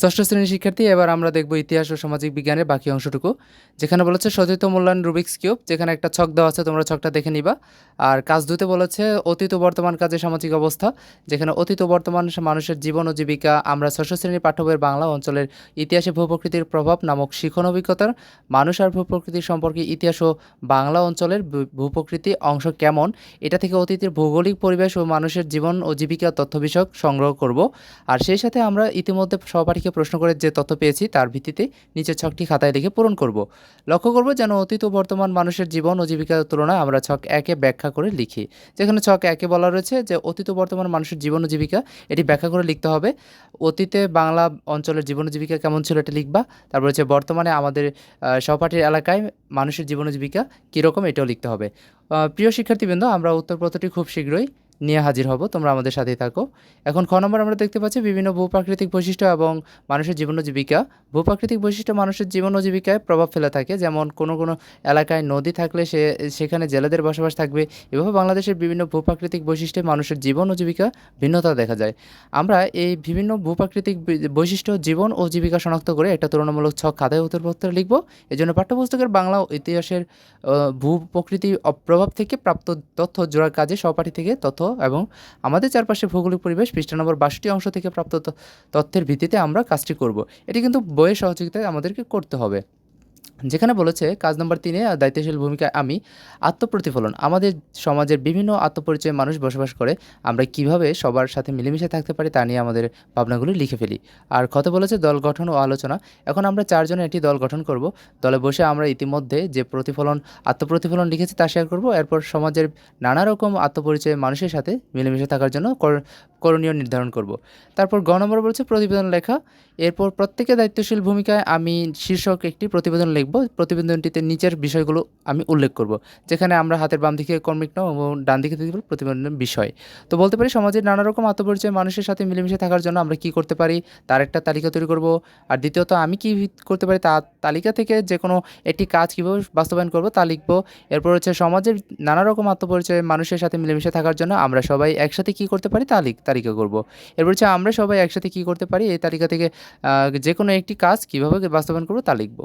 ষষ্ঠ শ্রেণির শিক্ষার্থী, এবার আমরা দেখব ইতিহাস ও সামাজিক বিজ্ঞানের বাকি অংশটুকু। যেখানে বলেছে সচিত মূল্যায়ন রুবিক্স কিউব, যেখানে একটা ছক দেওয়া আছে, তোমরা ছকটা দেখে নিবা। আর কাজ দুতে বলেছে অতীত বর্তমান কাজে সামাজিক অবস্থা, যেখানে অতীত বর্তমান মানুষের জীবন ও জীবিকা, আমরা ষষ্ঠ শ্রেণির পাঠ্য বইয়ের বাংলা অঞ্চলের ইতিহাসে ভূপ্রকৃতির প্রভাব নামক শিখন অভিজ্ঞতার মানুষ আর ভূপ্রকৃতির সম্পর্কে ইতিহাস ও বাংলা অঞ্চলের ভূপ্রকৃতি অংশ কেমন, এটা থেকে অতীতের ভৌগোলিক পরিবেশ ও মানুষের জীবন ও জীবিকা তথ্য বিষয়ক সংগ্রহ করব। আর সেই সাথে আমরা ইতিমধ্যে সহপাঠীকে প্রশ্ন করে যে তথ্য পেয়েছি তার ভিত্তিতে নিচের ছকটি খাতায় লিখে পূরণ করব। লক্ষ্য করব যেন অতীত ও বর্তমান মানুষের জীবন ও জীবিকার তুলনায় আমরা ছক একে ব্যাখ্যা করে লিখি। যেখানে ছক একে বলা রয়েছে যে অতীত ও বর্তমান মানুষের জীবন ও জীবিকা, এটি ব্যাখ্যা করে লিখতে হবে। অতীতে বাংলা অঞ্চলের জীবন জীবিকা কেমন ছিল এটা লিখবা। তারপর হচ্ছে বর্তমানে আমাদের সহপাঠীর এলাকায় মানুষের জীবন জীবিকা কীরকম এটাও লিখতে হবে। প্রিয় শিক্ষার্থীবৃন্দ, আমরা উত্তরপত্রটি খুব শীঘ্রই নিয়ে হাজির হব তোমরা আমাদের সাথেই থাকো। এখন খ নম্বর আমরা দেখতে পাচ্ছি বিভিন্ন ভূপ্রাকৃতিক বৈশিষ্ট্য এবং মানুষের জীবন ও জীবিকা। ভূপ্রাকৃতিক বৈশিষ্ট্য মানুষের জীবন ও জীবিকায় প্রভাব ফেলে থাকে যেমন কোনো কোনো এলাকায় নদী থাকলে সে সেখানে জেলেদের বসবাস থাকবে। এভাবে বাংলাদেশের বিভিন্ন ভূপ্রাকৃতিক বৈশিষ্ট্যে মানুষের জীবন ও জীবিকা ভিন্নতা দেখা যায়। আমরা এই বিভিন্ন ভূপ্রাকৃতিক বৈশিষ্ট্য জীবন ও জীবিকা শনাক্ত করে একটা তুলনামূলক ছক খাতায় উত্তরপত্র লিখব। এজন্য পাঠ্যপুস্তকের বাংলা ইতিহাসের আহ, ভূপ্রকৃতি অ- প্রভাব থেকে প্রাপ্ত তথ্য জোড়ার কাজে সহপাঠী থেকে তথ্য এবং আমাদের চারপাশে ভৌগোলিক পরিবেশ পৃষ্ঠা নম্বর বাষট্টি অংশ থেকে প্রাপ্ত তথ্যের ভিত্তিতে আমরা কাজটি করব। এটি কিন্তু বইয়ের সহযোগিতায় আমাদেরকে করতে হবে। যেখানে বলেছে, কাজ নম্বর তিনে দায়িত্বশীল ভূমিকায় আমি আত্মপ্রতিফলন। আমাদের সমাজের বিভিন্ন আত্মপরিচয়ে মানুষ বসবাস করে, আমরা কীভাবে সবার সাথে মিলেমিশে থাকতে পারি তা নিয়ে আমাদের ভাবনাগুলি লিখে ফেলি। আর কত বলেছে, দল গঠন ও আলোচনা। এখন আমরা চারজনে একটি দল গঠন করব। দলে বসে আমরা ইতিমধ্যে যে প্রতিফলন, আত্মপ্রতিফলন লিখেছি তা শেয়ার করব। এরপর সমাজের নানা রকম আত্মপরিচয়ে মানুষের সাথে মিলেমিশে থাকার জন্য করণীয় নির্ধারণ করব। তারপর গ নম্বর বলছে প্রতিবেদন লেখা। এরপর প্রত্যেকে দায়িত্বশীল ভূমিকায় আমি শীর্ষক একটি প্রতিবেদন লিখব। প্রতিবেদনটিতে নিচের বিষয়গুলো আমি উল্লেখ করব, যেখানে আমরা হাতের বাম দিকে কর্মিক নাম এবং ডান দিকে দিব প্রতিবেদনের বিষয়। তো বলতে পারি সমাজের নানা রকম আত্মপরিচয় মানুষের সাথে মিলেমিশে থাকার জন্য আমরা কি করতে পারি, তার একটা তালিকা তৈরি করব। আর দ্বিতীয়ত, আমি কি করতে পারি, তার তালিকা থেকে যে কোনো একটি কাজ কীভাবে বাস্তবায়ন করব তা লিখব। এরপর হচ্ছে সমাজের নানা রকম আত্মপরিচয় মানুষের সাথে মিলেমিশে থাকার জন্য আমরা সবাই একসাথে কি করতে পারি তা লিখ তালিকা করব। এরপর হচ্ছে আমরা সবাই একসাথে কি করতে পারি? এই তালিকা থেকে যে কোনো একটি কাজ কীভাবে বাস্তবায়ন করব তা লিখব।